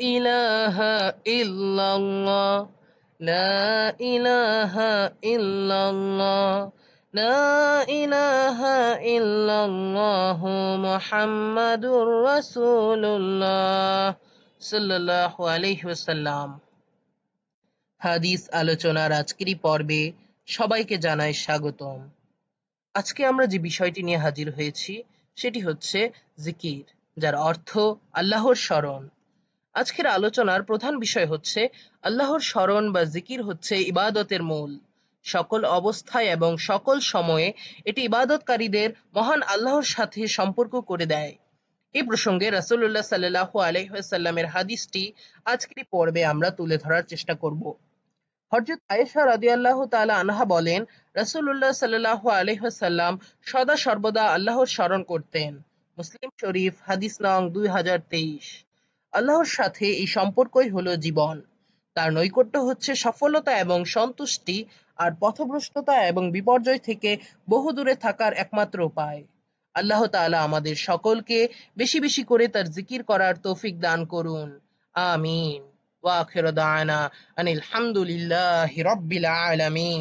إله إلا الله لا إله إلا الله لا إله إلا الله محمد رسول الله صلى الله عليه وسلم হাদিস আলোচনার আজকের এই পর্বে সবাইকে জানাই স্বাগতম আজকে আমরা যে বিষয়টি নিয়ে হাজির হয়েছি সেটি হচ্ছে জিকির যার অর্থ আল্লাহর স্মরণ আজকের আলোচনার প্রধান বিষয় হচ্ছে, আল্লাহর স্মরণ বা জিকির হচ্ছে ইবাদতের মূল। সকল অবস্থায় এবং সকল সময়ে এটি ইবাদতকারীদের মহান আল্লাহর সাথে সম্পর্ক করে দেয়। এই প্রসঙ্গে রাসূলুল্লাহ সাল্লাল্লাহু আলাইহি ওয়াসাল্লামের হাদিসটি আজকের পর্বে আমরা তুলে ধরার চেষ্টা করব। হযরত আয়েশা রাদিয়াল্লাহু তাআলা আনহা বলেন, রাসূলুল্লাহ সাল্লাল্লাহু আলাইহি ওয়াসাল্লাম সদা সর্বদা আল্লাহর স্মরণ করতেন। মুসলিম শরীফ, হাদিস নং দুই হাজার তেইশ। আল্লাহর সাথে এই সম্পর্কই হলো জীবন। তার নৈকট্য হচ্ছে সফলতা এবং সন্তুষ্টি, আর পথভ্রষ্টতা এবং বিপর্যয় থেকে বহু দূরে থাকার একমাত্র উপায়। আল্লাহ তাআলা আমাদের সকলকে বেশি বেশি করে তার জিকির করার তৌফিক দান করুন। আমিন। ওয়া আখিরু দাওয়ানা আনিল হামদুলিল্লাহি রাব্বিল আলামিন।